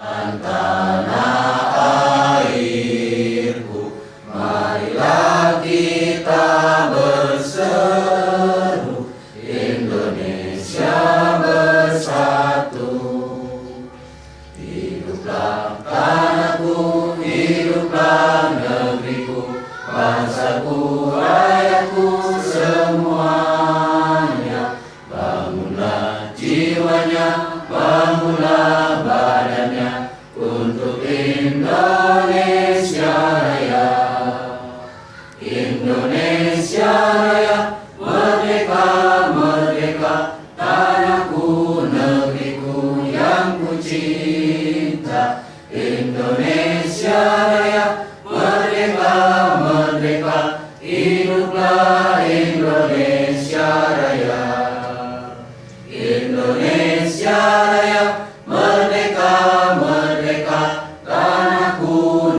Antara airku marilah kita berseru Indonesia bersatu. Hiduplah tanahku hiduplah negeriku bangsaku rayaku semuanya. Bangunlah jiwanya bangunlah Indonesia Raya Merdeka Merdeka Tanahku negeriku yang ku cinta Indonesia Raya Merdeka Merdeka Hiduplah Indonesia Raya. Indonesia Raya Merdeka Merdeka Tanahku